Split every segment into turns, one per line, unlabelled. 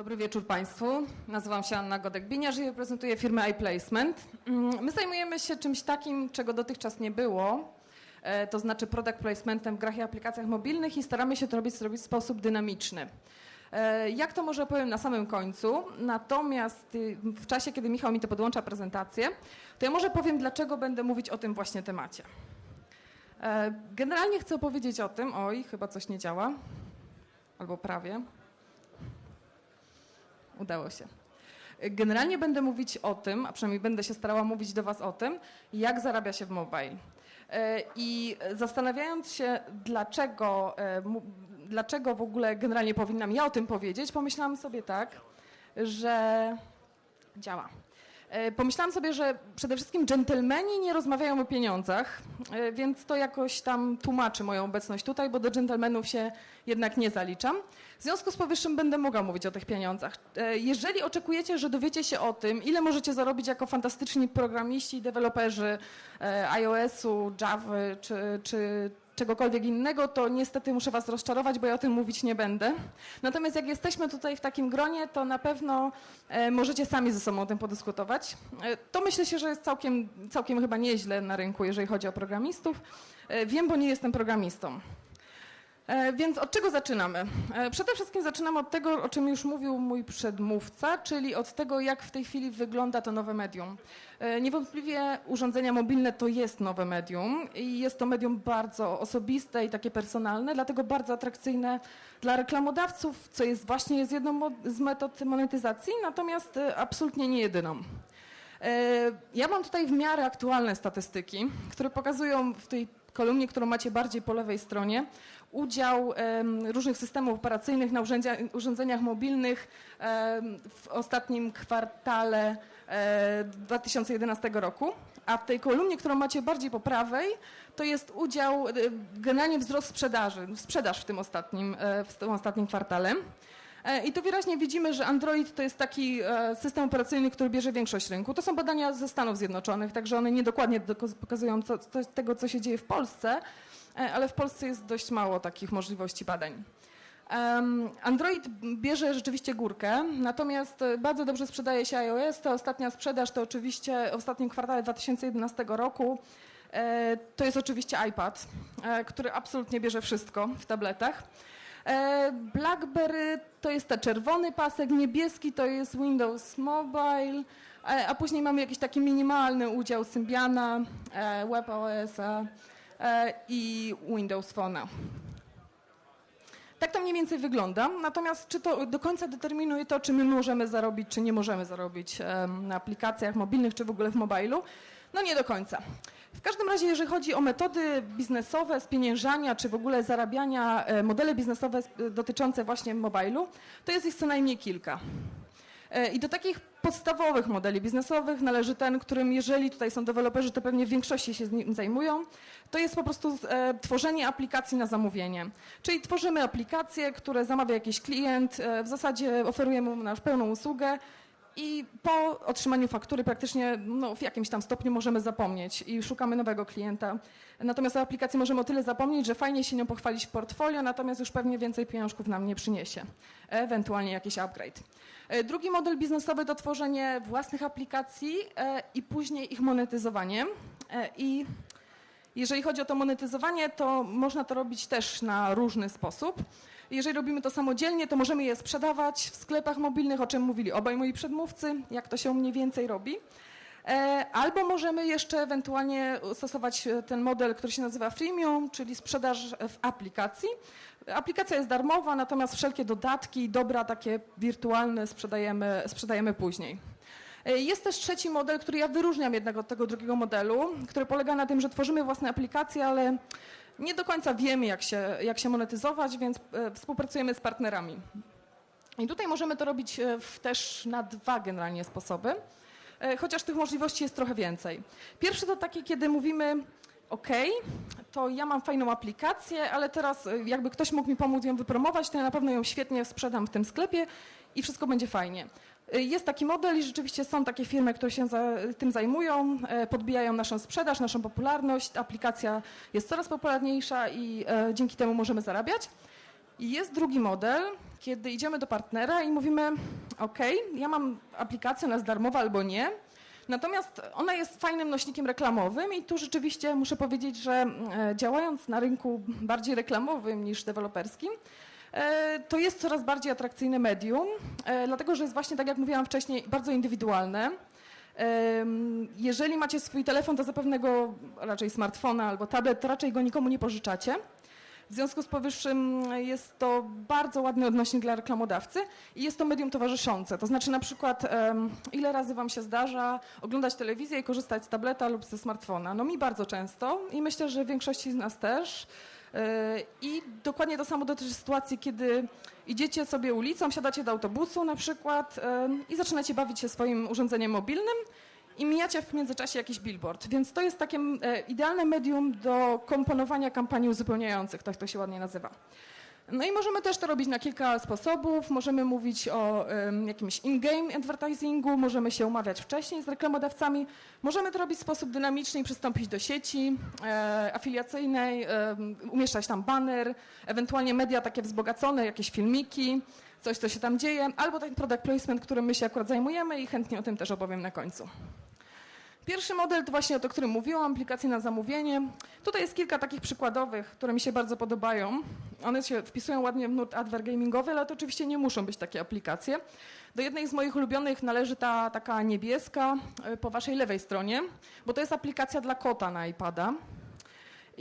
Dobry wieczór Państwu. Nazywam się Anna Godek-Biniarz i reprezentuję firmę iPlacement. Mm, My zajmujemy się czymś takim, czego dotychczas nie było, e, to znaczy product placementem w grach i aplikacjach mobilnych i staramy się to robić, zrobić w sposób dynamiczny. E, Jak to może opowiem na samym końcu, natomiast y, w czasie, kiedy Michał mi to podłącza prezentację, to ja może powiem, dlaczego będę mówić o tym właśnie temacie. E, Generalnie chcę opowiedzieć o tym, oj, chyba coś nie działa, albo prawie. Udało się. Generalnie będę mówić o tym, a przynajmniej będę się starała mówić do Was o tym, jak zarabia się w mobile. E, I zastanawiając się, dlaczego, e, dlaczego w ogóle generalnie powinnam ja o tym powiedzieć, pomyślałam sobie tak, że działa. E, Pomyślałam sobie, że przede wszystkim dżentelmeni nie rozmawiają o pieniądzach, e, więc to jakoś tam tłumaczy moją obecność tutaj, bo do dżentelmenów się jednak nie zaliczam. W związku z powyższym będę mogła mówić o tych pieniądzach. E, Jeżeli oczekujecie, że dowiecie się o tym, ile możecie zarobić jako fantastyczni programiści i deweloperzy iOS-u, Java czy, czy czegokolwiek innego, to niestety muszę Was rozczarować, bo ja o tym mówić nie będę. Natomiast jak jesteśmy tutaj w takim gronie, to na pewno e, możecie sami ze sobą o tym podyskutować. E, to myślę się, że jest całkiem, całkiem chyba nieźle na rynku, jeżeli chodzi o programistów. E, wiem, bo nie jestem programistą. E, Więc od czego zaczynamy? E, Przede wszystkim zaczynamy od tego, o czym już mówił mój przedmówca, czyli od tego, jak w tej chwili wygląda to nowe medium. E, Niewątpliwie urządzenia mobilne to jest nowe medium i jest to medium bardzo osobiste i takie personalne, dlatego bardzo atrakcyjne dla reklamodawców, co jest właśnie jest jedną z metod monetyzacji, natomiast absolutnie nie jedyną. Ja mam tutaj w miarę aktualne statystyki, które pokazują w tej kolumnie, którą macie bardziej po lewej stronie, udział różnych systemów operacyjnych na urządzeniach mobilnych w ostatnim kwartale e, 2011 roku. A w tej kolumnie, którą macie bardziej po prawej, to jest udział, e, generalnie wzrost sprzedaży, sprzedaż w tym ostatnim, e, w tym ostatnim kwartale. E, I tu wyraźnie widzimy, że Android to jest taki e, system operacyjny, który bierze większość rynku. To są badania ze Stanów Zjednoczonych, także one niedokładnie pokazują co, co, tego, co się dzieje w Polsce, e, ale w Polsce jest dość mało takich możliwości badań. Android bierze rzeczywiście górkę, natomiast bardzo dobrze sprzedaje się iOS. Ta ostatnia sprzedaż to oczywiście w ostatnim kwartale 2011 roku. To jest oczywiście iPad, który absolutnie bierze wszystko w tabletach. E, BlackBerry to jest ten czerwony pasek, niebieski to jest Windows Mobile, e, a później mamy jakiś taki minimalny udział Symbiana, e, WebOS e, i Windows Phone'a. Tak to mniej więcej wygląda. Natomiast czy to do końca determinuje to, czy my możemy zarobić, czy nie możemy zarobić na aplikacjach mobilnych, czy w ogóle w mobilu? No nie do końca. W każdym razie, jeżeli chodzi o metody biznesowe, spieniężania, czy w ogóle zarabiania, e, modele biznesowe e, dotyczące właśnie mobilu, to jest ich co najmniej kilka. E, I do takich podstawowych modeli biznesowych należy ten, którym jeżeli tutaj są deweloperzy, to pewnie w większości się z nim zajmują, to jest po prostu tworzenie aplikacji na zamówienie. Czyli tworzymy aplikacje, które zamawia jakiś klient, w zasadzie oferujemy mu nasz pełną usługę i po otrzymaniu faktury praktycznie no, w jakimś tam stopniu możemy zapomnieć i szukamy nowego klienta. Natomiast o aplikacji możemy o tyle zapomnieć, że fajnie się nią pochwalić w portfolio, natomiast już pewnie więcej pieniążków nam nie przyniesie. Ewentualnie jakiś upgrade. E, Drugi model biznesowy to tworzenie własnych aplikacji e, i później ich monetyzowanie. E, I jeżeli chodzi o to monetyzowanie, to można to robić też na różny sposób. Jeżeli robimy to samodzielnie, to możemy je sprzedawać w sklepach mobilnych, o czym mówili obaj moi przedmówcy, jak to się mniej więcej robi. E, Albo możemy jeszcze ewentualnie stosować e, ten model, który się nazywa freemium, czyli sprzedaż w aplikacji. Aplikacja jest darmowa, natomiast wszelkie dodatki, dobra takie wirtualne sprzedajemy, sprzedajemy później. E, Jest też trzeci model, który ja wyróżniam jednak od tego drugiego modelu, który polega na tym, że tworzymy własne aplikacje, ale nie do końca wiemy, jak się, jak się monetyzować, więc e, współpracujemy z partnerami. I tutaj możemy to robić e, w, też na dwa generalnie sposoby, e, chociaż tych możliwości jest trochę więcej. Pierwszy to takie, kiedy mówimy, OK, to ja mam fajną aplikację, ale teraz jakby ktoś mógł mi pomóc ją wypromować, to ja na pewno ją świetnie sprzedam w tym sklepie i wszystko będzie fajnie. Jest taki model i rzeczywiście są takie firmy, które się za, tym zajmują, e, podbijają naszą sprzedaż, naszą popularność. Aplikacja jest coraz popularniejsza i e, dzięki temu możemy zarabiać. I jest drugi model, kiedy idziemy do partnera i mówimy: OK, ja mam aplikację, ona jest darmowa albo nie. Natomiast ona jest fajnym nośnikiem reklamowym i tu rzeczywiście muszę powiedzieć, że e, działając na rynku bardziej reklamowym niż deweloperskim, to jest coraz bardziej atrakcyjne medium, e, dlatego że jest właśnie, tak jak mówiłam wcześniej, bardzo indywidualne. Jeżeli macie swój telefon, to zapewne go raczej smartfona albo tablet, raczej go nikomu nie pożyczacie. W związku z powyższym jest to bardzo ładny odnośnik dla reklamodawcy i jest to medium towarzyszące. To znaczy na przykład ile razy wam się zdarza oglądać telewizję i korzystać z tableta lub ze smartfona? No mi bardzo często i myślę, że większości z nas też. E, I dokładnie to samo dotyczy sytuacji, kiedy idziecie sobie ulicą, wsiadacie do autobusu na przykład i zaczynacie bawić się swoim urządzeniem mobilnym i mijacie w międzyczasie jakiś billboard. Więc to jest takie e, idealne medium do komponowania kampanii uzupełniających, tak to się ładnie nazywa. No i możemy też to robić na kilka sposobów. Możemy mówić o um, jakimś in-game advertisingu, możemy się umawiać wcześniej z reklamodawcami, możemy to robić w sposób dynamiczny i przystąpić do sieci e, afiliacyjnej, e, umieszczać tam banner, ewentualnie media takie wzbogacone, jakieś filmiki, coś, co się tam dzieje, albo ten product placement, którym my się akurat zajmujemy i chętnie o tym też opowiem na końcu. Pierwszy model to właśnie o którym mówiłam, aplikacje na zamówienie. Tutaj jest kilka takich przykładowych, które mi się bardzo podobają. One się wpisują ładnie w nurt adver gamingowy, ale to oczywiście nie muszą być takie aplikacje. Do jednej z moich ulubionych należy ta taka niebieska e, po waszej lewej stronie, bo to jest aplikacja dla kota na iPada.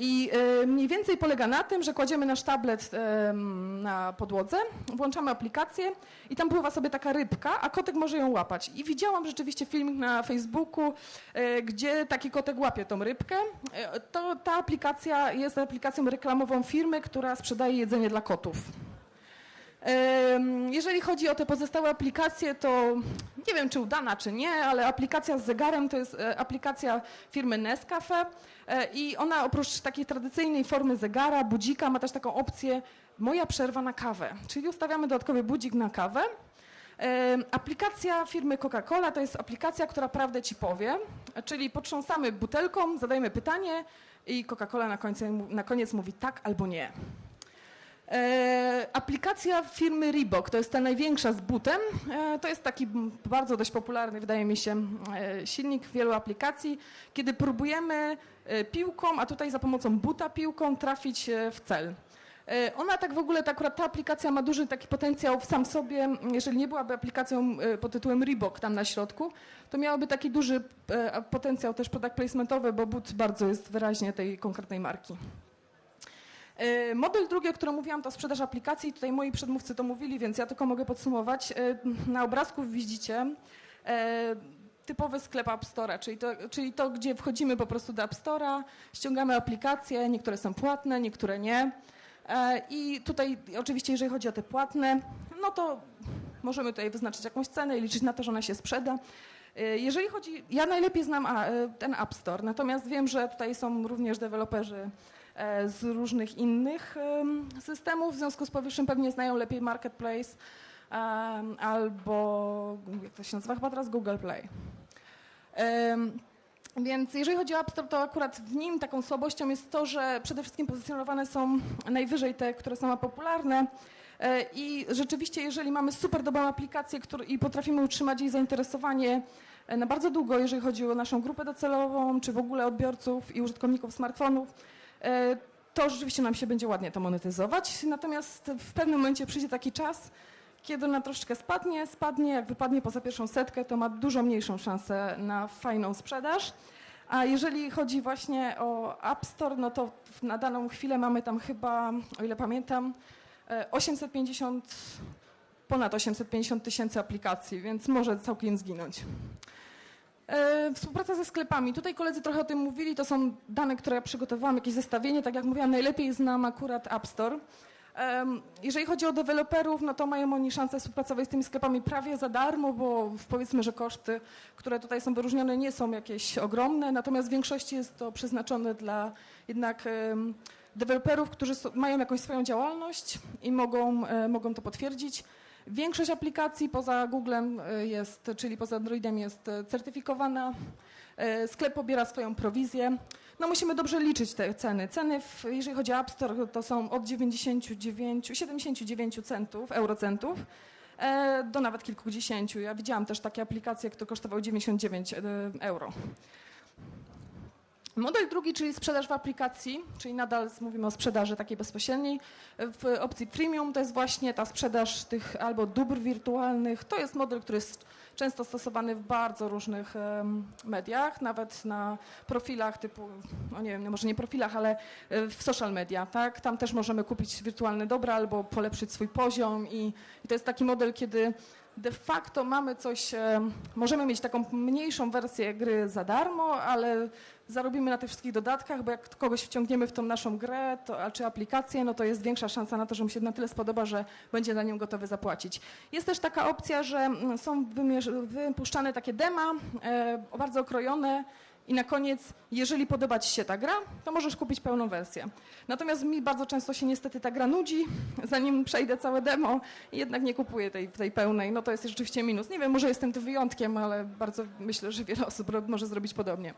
I e, mniej więcej polega na tym, że kładziemy nasz tablet na podłodze, włączamy aplikację i tam pływa sobie taka rybka, a kotek może ją łapać. I widziałam rzeczywiście filmik na Facebooku, e, gdzie taki kotek łapie tą rybkę. E, to ta aplikacja jest aplikacją reklamową firmy, która sprzedaje jedzenie dla kotów. Jeżeli chodzi o te pozostałe aplikacje, to nie wiem, czy udana, czy nie, ale aplikacja z zegarem to jest aplikacja firmy Nescafe. E, I ona oprócz takiej tradycyjnej formy zegara, budzika, ma też taką opcję moja przerwa na kawę. Czyli ustawiamy dodatkowy budzik na kawę. E, aplikacja firmy Coca-Cola to jest aplikacja, która prawdę ci powie, czyli potrząsamy butelką, zadajemy pytanie i Coca-Cola na, na koniec mówi tak albo nie. E, aplikacja firmy Reebok, to jest ta największa z butem. E, to jest taki bardzo dość popularny, wydaje mi się, e, silnik wielu aplikacji, kiedy próbujemy piłką, a tutaj za pomocą buta piłką trafić w cel. Ona tak w ogóle, ta, akurat ta aplikacja ma duży taki potencjał w sam sobie, jeżeli nie byłaby aplikacją pod tytułem Reebok tam na środku, to miałaby taki duży potencjał też product placementowy, bo but bardzo jest wyraźnie tej konkretnej marki. E, model drugi, o którym mówiłam, to sprzedaż aplikacji. Tutaj moi przedmówcy to mówili, więc ja tylko mogę podsumować. E, na obrazku widzicie e, typowy sklep App Store, czyli to, czyli to, gdzie wchodzimy po prostu do App Store'a, ściągamy aplikacje, niektóre są płatne, niektóre nie. I tutaj oczywiście, jeżeli chodzi o te płatne, no to możemy tutaj wyznaczyć jakąś cenę i liczyć na to, że ona się sprzeda. Jeżeli chodzi, ja najlepiej znam ten App Store, natomiast wiem, że tutaj są również deweloperzy z różnych innych systemów. W związku z powyższym pewnie znają lepiej Marketplace albo, jak to się nazywa chyba teraz, Google Play. Więc jeżeli chodzi o App Store, to akurat w nim taką słabością jest to, że przede wszystkim pozycjonowane są najwyżej te, które są popularne. E, I rzeczywiście, jeżeli mamy super dobrą aplikację który, i potrafimy utrzymać jej zainteresowanie e, na bardzo długo, jeżeli chodzi o naszą grupę docelową, czy w ogóle odbiorców i użytkowników smartfonów, E, to rzeczywiście nam się będzie ładnie to monetyzować. Natomiast w pewnym momencie przyjdzie taki czas, kiedy ona troszeczkę spadnie, spadnie, jak wypadnie poza pierwszą setkę, to ma dużo mniejszą szansę na fajną sprzedaż. A jeżeli chodzi właśnie o App Store, no to na daną chwilę mamy tam chyba, o ile pamiętam, 850, e, ponad 850 tysięcy aplikacji, więc może całkiem zginąć. E, współpraca ze sklepami. Tutaj koledzy trochę o tym mówili. To są dane, które ja przygotowałam, jakieś zestawienie. Tak jak mówiłam, najlepiej znam akurat App Store. Jeżeli chodzi o deweloperów, no to mają oni szansę współpracować z tymi sklepami prawie za darmo, bo powiedzmy, że koszty, które tutaj są wyróżnione, nie są jakieś ogromne, natomiast w większości jest to przeznaczone dla jednak deweloperów, którzy mają jakąś swoją działalność i mogą, e, mogą to potwierdzić. Większość aplikacji poza Googlem e, jest, czyli poza Androidem jest e, certyfikowana. E, Sklep pobiera swoją prowizję. No musimy dobrze liczyć te ceny. Ceny, w, jeżeli chodzi o App Store, to są od 99, 79 centów, eurocentów e, do nawet kilkudziesięciu. Ja widziałam też takie aplikacje, które kosztowały 99 e, euro. Model drugi, czyli sprzedaż w aplikacji, czyli nadal mówimy o sprzedaży takiej bezpośredniej. W opcji premium to jest właśnie ta sprzedaż tych albo dóbr wirtualnych. To jest model, który jest często stosowany w bardzo różnych mediach, nawet na profilach typu, no nie wiem, może nie profilach, ale e, w social media, tak? Tam też możemy kupić wirtualne dobra albo polepszyć swój poziom i, i to jest taki model, kiedy de facto mamy coś, e, możemy mieć taką mniejszą wersję gry za darmo, ale zarobimy na tych wszystkich dodatkach, bo jak kogoś wciągniemy w tą naszą grę to, czy aplikację, no to jest większa szansa na to, że mu się na tyle spodoba, że będzie za nią gotowy zapłacić. Jest też taka opcja, że mm, są wypuszczane takie dema, e, bardzo okrojone i na koniec, jeżeli podoba Ci się ta gra, to możesz kupić pełną wersję. Natomiast mi bardzo często się niestety ta gra nudzi, zanim przejdę całe demo i jednak nie kupuję tej, tej pełnej. No to jest rzeczywiście minus. Nie wiem, może jestem tym wyjątkiem, ale bardzo myślę, że wiele osób może zrobić podobnie.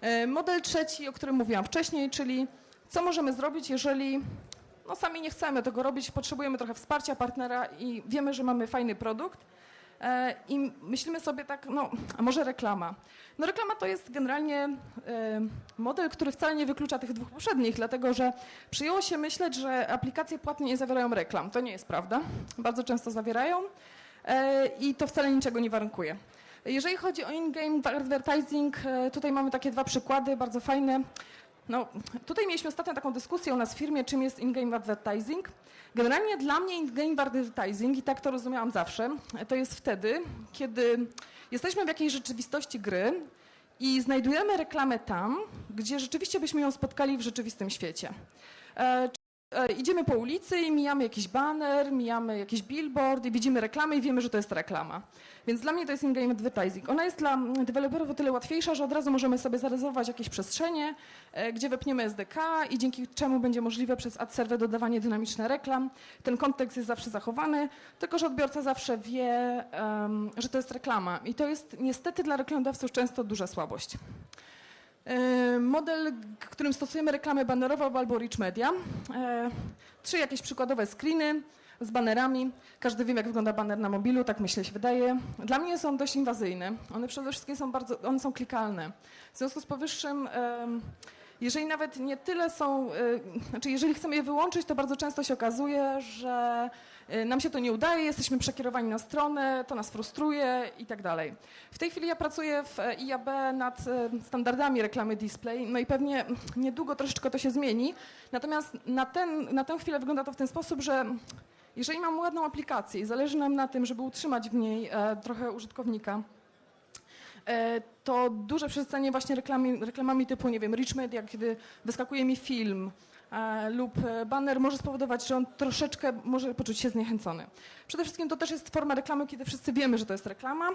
E, Model trzeci, o którym mówiłam wcześniej, czyli co możemy zrobić, jeżeli no, sami nie chcemy tego robić, potrzebujemy trochę wsparcia partnera i wiemy, że mamy fajny produkt i myślimy sobie tak, no a może reklama. No reklama to jest generalnie e, model, który wcale nie wyklucza tych dwóch poprzednich, dlatego że przyjęło się myśleć, że aplikacje płatne nie zawierają reklam. To nie jest prawda. Bardzo często zawierają e, i to wcale niczego nie warunkuje. Jeżeli chodzi o in-game advertising, e, tutaj mamy takie dwa przykłady, bardzo fajne. No, tutaj mieliśmy ostatnio taką dyskusję u nas w firmie, czym jest in-game advertising. Generalnie dla mnie in-game advertising, i tak to rozumiałam zawsze, to jest wtedy, kiedy jesteśmy w jakiejś rzeczywistości gry i znajdujemy reklamę tam, gdzie rzeczywiście byśmy ją spotkali w rzeczywistym świecie. E, Idziemy po ulicy i mijamy jakiś baner, mijamy jakiś billboard i widzimy reklamę i wiemy, że to jest reklama. Więc dla mnie to jest in-game advertising. Ona jest dla deweloperów o tyle łatwiejsza, że od razu możemy sobie zarezerwować jakieś przestrzenie, e, gdzie wepniemy SDK i dzięki czemu będzie możliwe przez ad server dodawanie dynamicznych reklam. Ten kontekst jest zawsze zachowany, tylko że odbiorca zawsze wie, że to jest reklama. I to jest niestety dla reklamodawców często duża słabość. E, Model, którym stosujemy reklamę banerową albo rich media. E, Trzy jakieś przykładowe screeny z banerami. Każdy wie, jak wygląda baner na mobilu, tak myślę się wydaje. Dla mnie są dość inwazyjne. One przede wszystkim są bardzo, one są klikalne. W związku z powyższym, jeżeli nawet nie tyle są, y, znaczy jeżeli chcemy je wyłączyć, to bardzo często się okazuje, że nam się to nie udaje, jesteśmy przekierowani na stronę, to nas frustruje i tak dalej. W tej chwili ja pracuję w e, IAB nad e, standardami reklamy display, no i pewnie niedługo troszeczkę to się zmieni. Natomiast na, ten, na tę chwilę wygląda to w ten sposób, że jeżeli mam ładną aplikację i zależy nam na tym, żeby utrzymać w niej e, trochę użytkownika, to duże przesycenie właśnie reklamami typu, nie wiem, rich media, kiedy wyskakuje mi film lub e, banner może spowodować, że on troszeczkę może poczuć się zniechęcony. Przede wszystkim to też jest forma reklamy, kiedy wszyscy wiemy, że to jest reklama.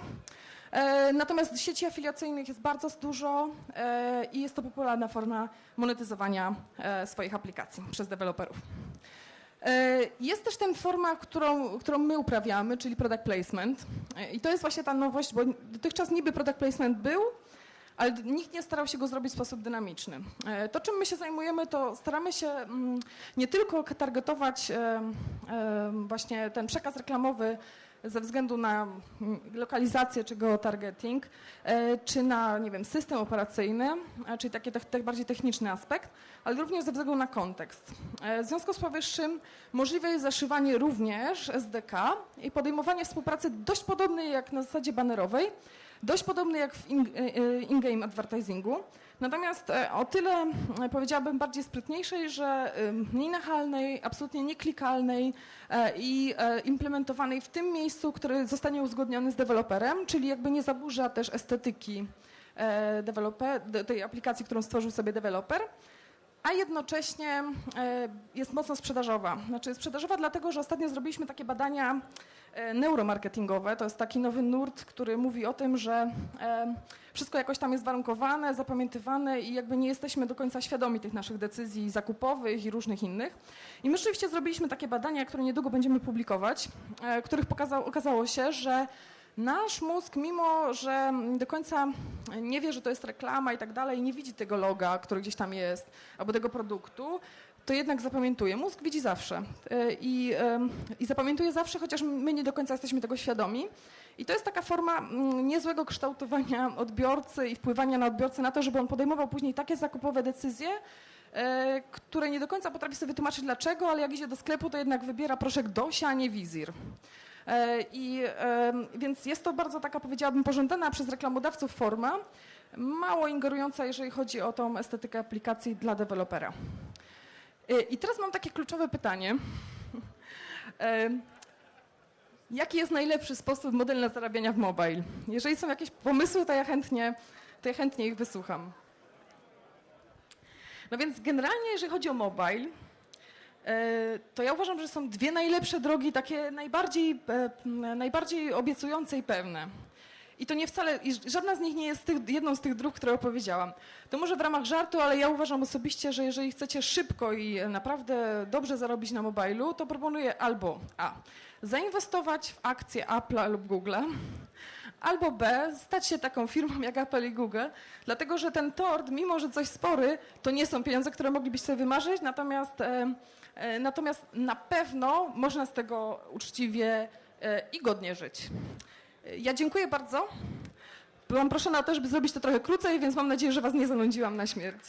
E, Natomiast sieci afiliacyjnych jest bardzo dużo e, i jest to popularna forma monetyzowania e, swoich aplikacji przez deweloperów. E, Jest też ten forma, którą, którą my uprawiamy, czyli product placement. E, I to jest właśnie ta nowość, bo dotychczas niby product placement był, ale nikt nie starał się go zrobić w sposób dynamiczny. E, To, czym my się zajmujemy, to staramy się mm, nie tylko targetować e, e, właśnie ten przekaz reklamowy ze względu na mm, lokalizację czy geotargeting, czy na, nie wiem, system operacyjny, czyli taki tak, tak bardziej techniczny aspekt, ale również ze względu na kontekst. W związku z powyższym możliwe jest zaszywanie również SDK i podejmowanie współpracy dość podobnej jak na zasadzie banerowej, dość podobnej jak w e, e, in-game advertisingu, natomiast e, o tyle powiedziałabym bardziej sprytniejszej, że mniej nachalnej, absolutnie nieklikalnej i implementowanej w tym miejscu, które zostanie uzgodniony z deweloperem, czyli jakby nie zaburza też estetyki tej aplikacji, którą stworzył sobie deweloper a jednocześnie jest mocno sprzedażowa. Znaczy sprzedażowa dlatego, że ostatnio zrobiliśmy takie badania neuromarketingowe. To jest taki nowy nurt, który mówi o tym, że e, wszystko jakoś tam jest warunkowane, zapamiętywane i jakby nie jesteśmy do końca świadomi tych naszych decyzji zakupowych i różnych innych. I my rzeczywiście zrobiliśmy takie badania, które niedługo będziemy publikować, e, których pokazał, okazało się, że nasz mózg, mimo że do końca nie wie, że to jest reklama i tak dalej, nie widzi tego loga, który gdzieś tam jest, albo tego produktu, to jednak zapamiętuje. Mózg widzi zawsze E, i, i zapamiętuje zawsze, chociaż my nie do końca jesteśmy tego świadomi. I to jest taka forma mm, niezłego kształtowania odbiorcy i wpływania na odbiorcę na to, żeby on podejmował później takie zakupowe decyzje, e, które nie do końca potrafi sobie wytłumaczyć dlaczego, ale jak idzie do sklepu, to jednak wybiera proszek Dosia, a nie Wizir. E, I więc jest to bardzo taka, powiedziałabym, pożądana przez reklamodawców forma, mało ingerująca, jeżeli chodzi o tą estetykę aplikacji dla dewelopera. E, I teraz mam takie kluczowe pytanie. Jaki jest najlepszy sposób, model na zarabiania w mobile? Jeżeli są jakieś pomysły, to ja chętnie, to ja chętnie ich wysłucham. No więc generalnie, jeżeli chodzi o mobile, e, to ja uważam, że są dwie najlepsze drogi, takie najbardziej, e, najbardziej obiecujące i pewne. I to nie wcale, żadna z nich nie jest tych, jedną z tych dróg, które opowiedziałam. To może w ramach żartu, ale ja uważam osobiście, że jeżeli chcecie szybko i naprawdę dobrze zarobić na mobilu, to proponuję albo A. Zainwestować w akcje Apple'a lub Google'a, albo B. Stać się taką firmą jak Apple i Google, dlatego że ten tort, mimo że coś spory, to nie są pieniądze, które moglibyście sobie wymarzyć, natomiast, e, e, natomiast na pewno można z tego uczciwie e, i godnie żyć. Ja dziękuję bardzo. Byłam proszona też, by zrobić to trochę krócej, więc mam nadzieję, że Was nie zanudziłam na śmierć.